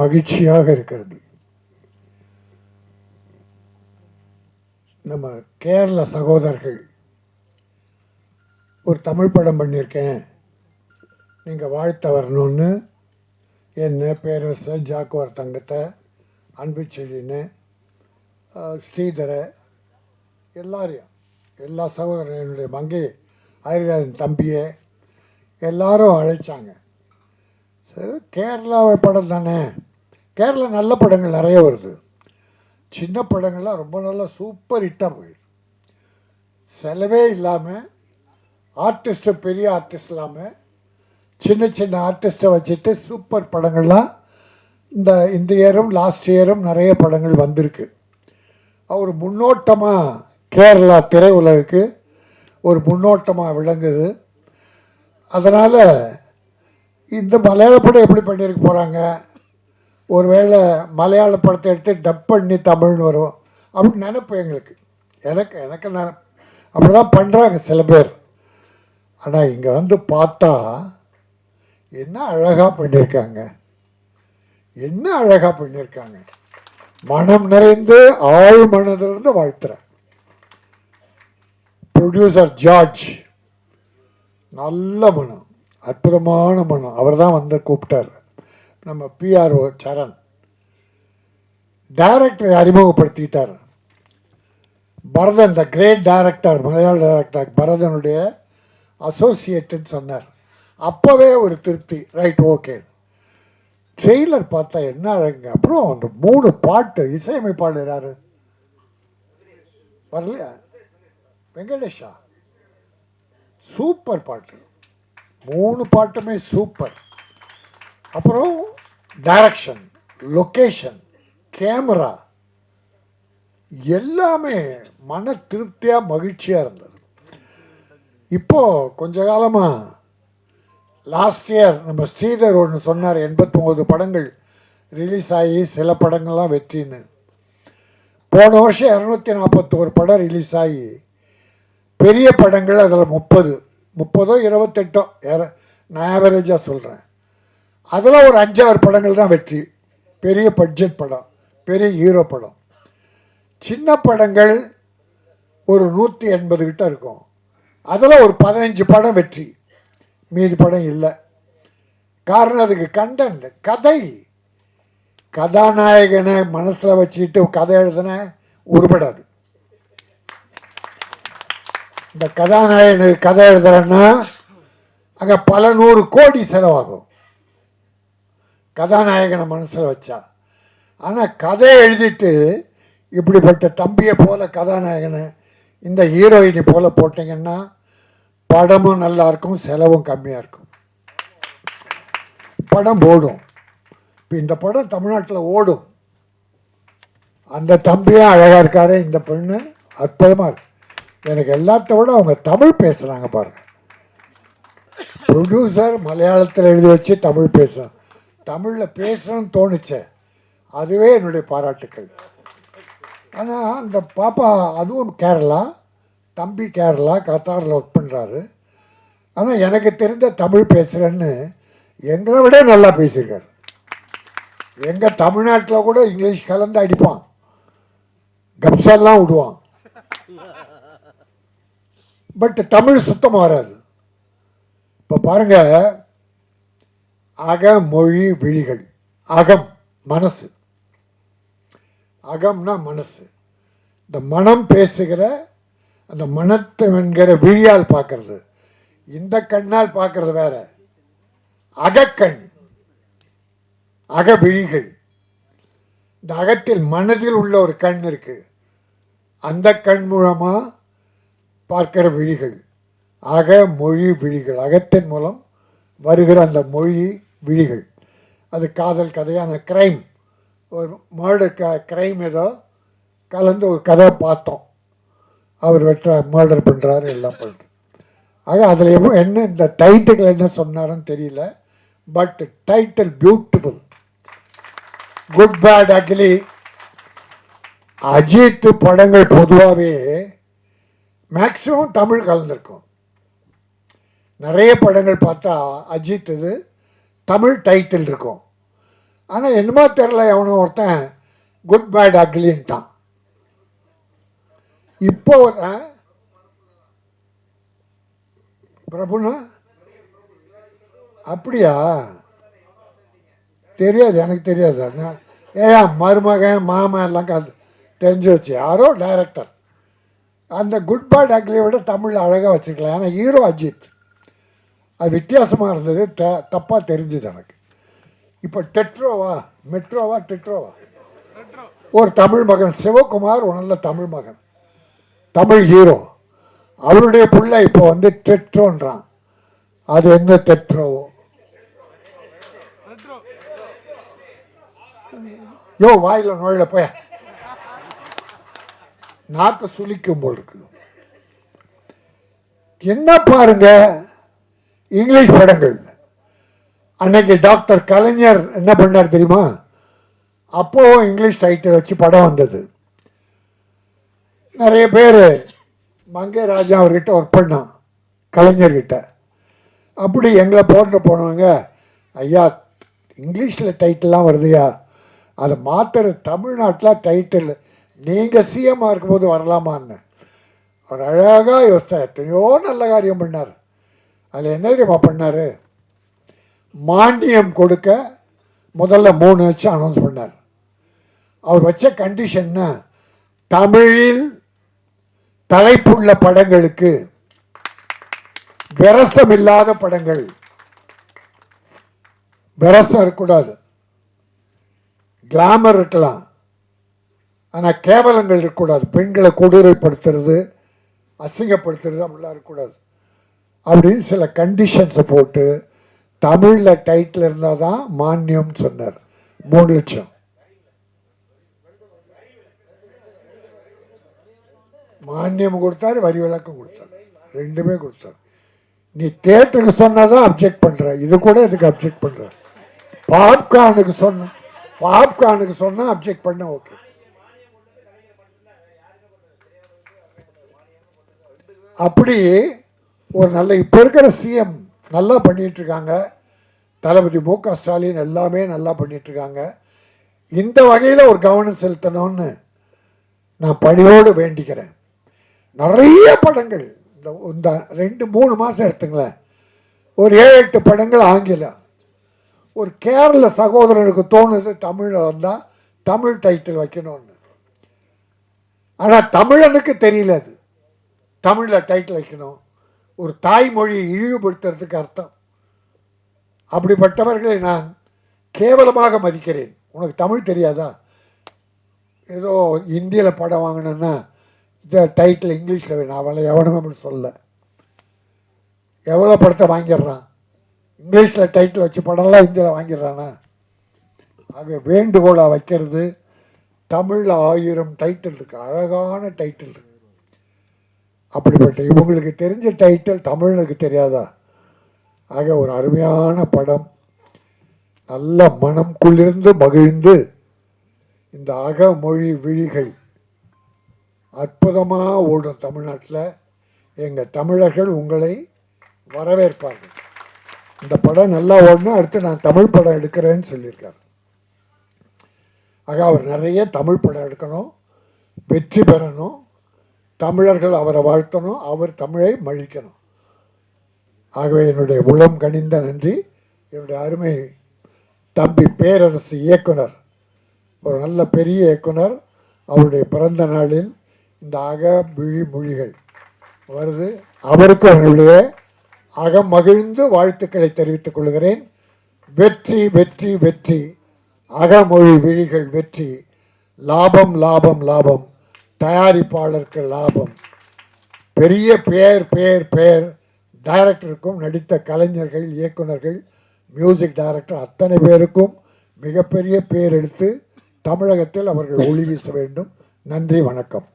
மகிழ்ச்சியாக இருக்கிறது. நம்ம கேரள சகோதரர்கள் ஒரு தமிழ் படம் பண்ணியிருக்கேன். நீங்கள் வாழ்த்த வரணும்னு என்ன பேரரச ஜாக்குவார் தங்கத்தை அன்பு செழின்னு ஸ்ரீதரை எல்லாரையும் எல்லா சகோதரரும் என்னுடைய மங்கை ஆயிரராஜன் தம்பியை எல்லாரும் அழைச்சாங்க. சரி கேரளா படம் தானே? கேரளா நல்ல படங்கள் நிறைய வருது. சின்ன படங்கள்லாம் ரொம்ப நல்லா சூப்பர் ஹிட்டாக போயிடும் செலவே இல்லாமல் ஆர்டிஸ்ட்டு பெரிய ஆர்டிஸ்ட் இல்லாமல் சின்ன சின்ன ஆர்டிஸ்ட்டை வச்சுட்டு சூப்பர் படங்கள்லாம் இந்த இந்த இயரும் லாஸ்ட் இயரும் நிறைய படங்கள் வந்திருக்கு. அவர் முன்னோட்டமாக கேரளா திரையுலகுக்கு ஒரு முன்னோட்டமாக விளங்குது. அதனால் இந்த மலையாள படம் எப்படி பண்ணியிருக்க போகிறாங்க ஒருவேளை மலையாள படத்தை எடுத்து டப் பண்ணி தமிழ்னு வரும் அப்படின்னு நினைப்பு எங்களுக்கு. எனக்கு எனக்கு நினை அப்படி தான் பண்ணுறாங்க சில பேர். ஆனால் இங்கே வந்து பார்த்தா என்ன அழகாக பண்ணியிருக்காங்க என்ன அழகாக பண்ணியிருக்காங்க மனம் நிறைந்து ஆழ் மனதிலிருந்து வாழ்த்துறேன் ப்ரொடியூசர் ஜார்ஜ் நல்ல மனம். அற்புதமான மனம் அவர் தான் வந்து கூப்பிட்டார். நம்ம பிஆர்ஓ சரண். டைரக்டரை அறிமுகப்படுத்திட்டார். Bharathan the great director Malayalam director பரதனுடைய அசோசியேட்டுன்னு சொன்னார். அப்போவே ஒரு திருப்தி. ரைட் ஓகே ட்ரெய்லர் பார்த்தா என்ன அழகுங்க. அப்புறம் அந்த மூணு பாட்டு இசையமைப்பாளர் யார்? வரலையா? வெங்கடேஷா. சூப்பர் பாட்டு. மூணு பாட்டுமே சூப்பர் அப்புறம் டைரக்ஷன் லொக்கேஷன் கேமரா எல்லாமே மன திருப்தியாக மகிழ்ச்சியாக இருந்தது. இப்போது கொஞ்ச காலமாக லாஸ்ட் இயர் நம்ம ஸ்ரீதர் ஒன்று சொன்னார் எண்பத்தொம்போது படங்கள் ரிலீஸ் ஆகி சில படங்கள்லாம் வெற்றின்னு. போன வருஷம் இரநூத்தி நாற்பத்தோரு படம் ரிலீஸ் ஆகி பெரிய படங்கள் அதில் முப்பது. முப்பதோ இருபத்தெட்டோ ஏற- நான் ஆவரேஜாக சொல்கிறேன் அதில் ஒரு அஞ்சாறு படங்கள் தான் வெற்றி. பெரிய பட்ஜெட் படம் பெரிய ஹீரோ படம். சின்ன படங்கள் ஒரு நூற்றி எண்பது கிட்ட இருக்கும். அதில் ஒரு பதினஞ்சு படம் வெற்றி. மீதி படம் இல்லை. காரணம் அதுக்கு கண்டென்ட் கதை. கதாநாயகனை மனசில் வச்சுக்கிட்டு கதை எழுதுன உருப்படாது இந்த கதாநாயகனுக்கு கதை எழுதுறேன்னா அங்கே பல நூறு கோடி செலவாகும். கதாநாயகனை மனசில் வச்சா. ஆனால் கதை எழுதிட்டு இப்படிப்பட்ட தம்பியை போல கதாநாயகனை இந்த ஹீரோயினி போல போட்டிங்கன்னா படமும் நல்லா இருக்கும் செலவும் கம்மியாக இருக்கும் படம் ஓடும். இப்போ இந்த படம் தமிழ்நாட்டில் ஓடும். அந்த தம்பியும் அழகாக இருக்காரு இந்த பெண்ணு அற்புதமாக இருக்கு. எனக்கு எல்லாத்த விட அவங்க தமிழ் பேசுகிறாங்க பாருங்க. ப்ரொடியூசர் மலையாளத்தில் எழுதி வச்சு தமிழ் பேசுகிறேன் தமிழில் பேசணும்னு தோணுச்சே. அதுவே என்னுடைய பாராட்டுக்கள். ஆனால் அந்த பாப்பா அதுவும் கேரளா தம்பி கேரளா கத்தாரில் ஒர்க் பண்ணுறாரு ஆனால் எனக்கு தெரிந்த தமிழ் பேசுகிறேன்னு எங்களை விட நல்லா பேசியிருக்காரு. எங்கள் தமிழ்நாட்டில் கூட இங்கிலீஷ் கலந்து அடிப்பான். கப்ஸெல்லாம் விடுவான். பட் தமிழ் சுத்தமாக வராது. இப்போ பாருங்க அக மொழி விழிகள் அகம் மனசு. அகம்னா மனசு. இந்த மனம் பேசுகிற அந்த மனத்தை என்கிற விழியால் பார்க்கறது. இந்த கண்ணால் பார்க்கறது வேற. அகக்கண் அகவிழிகள். இந்த அகத்தில் மனதில் உள்ள ஒரு கண் இருக்கு. அந்த கண் மூலமாக பார்க்கிற விழிகள். அக மொழி விழிகள். அகத்தின் மூலம் வருகிற அந்த மொழி விழிகள். அது காதல் கதையான கிரைம் ஒரு மர்டர் க கிரைம் ஏதோ கலந்து ஒரு கதை பார்த்தோம். அவர் வெற்ற மர்டர் பண்ணுறாரு எல்லாம் பண்ணுறாரு ஆக அதில் எவ்வளோ என்ன இந்த டைட்டில் என்ன சொன்னாருன்னு தெரியல. But title beautiful good bad ugly Ajith படங்கள் பொதுவாகவே மேக்ஸிமம் தமிழ் கலந்துருக்கும். நிறைய படங்கள் பார்த்தா அஜித் இது தமிழ் டைட்டில் இருக்கும். ஆனால் என்னமோ தெரில எவனோ ஒருத்தன் குட் பேட் அக்லின்ட்டான் இப்போ ஒரு பிரபுனா? அப்படியா? தெரியாது எனக்கு தெரியாது. நான் ஏன் மருமகன் மாமன் எல்லாம் தெரிஞ்சு வச்சு. யாரோ டைரக்டர் அந்த குட் பேட் விட தமிழில் அழகாக வச்சுருக்கலாம். ஏன்னா ஹீரோ அஜித். அது வித்தியாசமாக இருந்தது. த தப்பாக தெரிஞ்சுது எனக்கு. இப்போ டெட்ரோவா? மெட்ரோவா? டெட்ரோவா? ஒரு தமிழ் மகன். சிவகுமார் ஒரு நல்ல தமிழ் மகன். தமிழ் ஹீரோ அவருடைய புள்ள இப்போ வந்து டெட்ரோன்றான். அது என்ன டெட்ரோவோ யோ வாயில நுழையில போய. நாக்கு சுளிக்கும் போல் இருக்கு. என்ன பாருங்க? இங்கிலீஷ் படங்கள். அன்னைக்கு டாக்டர் கலைஞர் என்ன பண்ணார் தெரியுமா? அப்போவும் இங்கிலீஷ் டைட்டில் வச்சு படம் வந்தது. நிறைய பேர் மங்கே ராஜா அவர்கிட்ட ஒர்க் பண்ணான் கலைஞர்கிட்ட அப்படி எங்களை போட்டு போனவங்க ஐயா இங்கிலீஷில் டைட்டிலாம் வருதுயா? அதை மாத்திர தமிழ்நாட்டில் டைட்டில் நீங்கள் சிஎம்மாக இருக்கும்போது வரலாமான்னு. அவர் அழகாக யோசித்தார் எத்தனையோ நல்ல காரியம் பண்ணார். அதில் என்ன தெரியுமா பண்ணார்? மானியம் கொடுக்க முதல்ல மூணு வச்சு அனௌன்ஸ் பண்ணார். அவர் வச்ச கண்டிஷன்னா தமிழில் தலைப்புள்ள படங்களுக்கு விரசம் இல்லாத படங்கள். விரசம் இருக்கக்கூடாது. கிளாமர் இருக்கலாம். ஆனால் கேவலங்கள் இருக்கக்கூடாது. பெண்களை கொடூரைப்படுத்துறது அசிங்கப்படுத்துறது அப்படிலாம் இருக்கக்கூடாது. அப்படின்னு சில கண்டிஷன்ஸை போட்டு தமிழில் டைட்டில் இருந்தால் தான் மானியம்னு சொன்னார். மூணு லட்சம். மானியம் கொடுத்தாரு வரி விளக்கம் கொடுத்தாரு. ரெண்டுமே கொடுத்தாரு. நீ தேட்டருக்கு சொன்னதான் அப்ஜெக்ட் பண்ணுற இது கூட இதுக்கு அப்ஜெக்ட் பண்ணுற பாப்கார்னுக்கு சொன்ன பாப்கார்னுக்கு சொன்னால் அப்ஜெக்ட் பண்ண ஓகே அப்படி ஒரு நல்ல இப்போ இருக்கிற சிஎம் நல்லா பண்ணிகிட்ருக்காங்க தளபதி மு க ஸ்டாலின் எல்லாமே நல்லா பண்ணிகிட்ருக்காங்க இருக்காங்க இந்த வகையில் ஒரு கவனம் செலுத்தணும்னு நான் பணியோடு வேண்டிக்கிறேன். நிறைய படங்கள் இந்த இந்த ரெண்டு மூணு மாதம் எடுத்துங்களேன். ஒரு ஏழு எட்டு படங்கள் ஆங்கிலம். ஒரு கேரள சகோதரனுக்கு தோணுது தமிழில் வந்தால் தமிழ் டைட்டில் வைக்கணும்னு. ஆனால் தமிழனுக்கு தெரியல அது தமிழில் டைட்டில் வைக்கணும். ஒரு தாய்மொழியை இழிவுபடுத்துறதுக்கு அர்த்தம். அப்படிப்பட்டவர்களை நான் கேவலமாக மதிக்கிறேன். உனக்கு தமிழ் தெரியாதா? ஏதோ இந்தியில் படம் வாங்கினேன்னா இந்த டைட்டில் இங்கிலீஷில் வேணும் அவளை எவனும் அப்படி சொல்ல எவ்வளோ படத்தை வாங்கிடுறான்? இங்கிலீஷில் டைட்டில் வச்சு படம்லாம் இந்தியில் வாங்கிடுறானா? ஆக வேண்டுகோளாக வைக்கிறது தமிழில் ஆயிரம் டைட்டில் இருக்குது அழகான டைட்டில் இருக்குது அப்படிப்பட்ட இவங்களுக்கு தெரிஞ்ச டைட்டில் தமிழனுக்கு தெரியாதா? ஆக ஒரு அருமையான படம். நல்ல மனம் குளிர்ந்து மகிழ்ந்து இந்த அகமொழி விழிகள் அற்புதமாக ஓடும் தமிழ்நாட்டில். எங்கள் தமிழர்கள் உங்களை வரவேற்பார்கள். இந்த படம் நல்லா ஓடணும் அடுத்து நான் தமிழ் படம் எடுக்கிறேன்னு சொல்லியிருக்காரு. ஆக அவர் நிறைய தமிழ் படம் எடுக்கணும் வெற்றி பெறணும் தமிழர்கள் அவரை வாழ்த்தணும் அவர் தமிழை மழிக்கணும். ஆகவே என்னுடைய உளம் கனிந்த நன்றி. என்னுடைய அருமை தம்பி பேரரசு இயக்குனர் ஒரு நல்ல பெரிய இயக்குனர் அவருடைய பிறந்த நாளில் இந்த அக விழி மொழிகள் வருது. அவருக்கு அவர்களுடைய அகமகிழ்ந்து வாழ்த்துக்களை தெரிவித்துக் கொள்கிறேன். வெற்றி வெற்றி வெற்றி அகமொழி விழிகள் வெற்றி. லாபம் லாபம் லாபம். தயாரிப்பாளருக்கு லாபம். பெரிய பெயர் பேர் பெயர் டைரக்டருக்கும் நடித்த கலைஞர்கள் இயக்குனர்கள் மியூசிக் டைரக்டர் அத்தனை பேருக்கும் மிகப்பெரிய பேர் எடுத்து தமிழகத்தில் அவர்கள் ஒளி வீச வேண்டும். நன்றி வணக்கம்.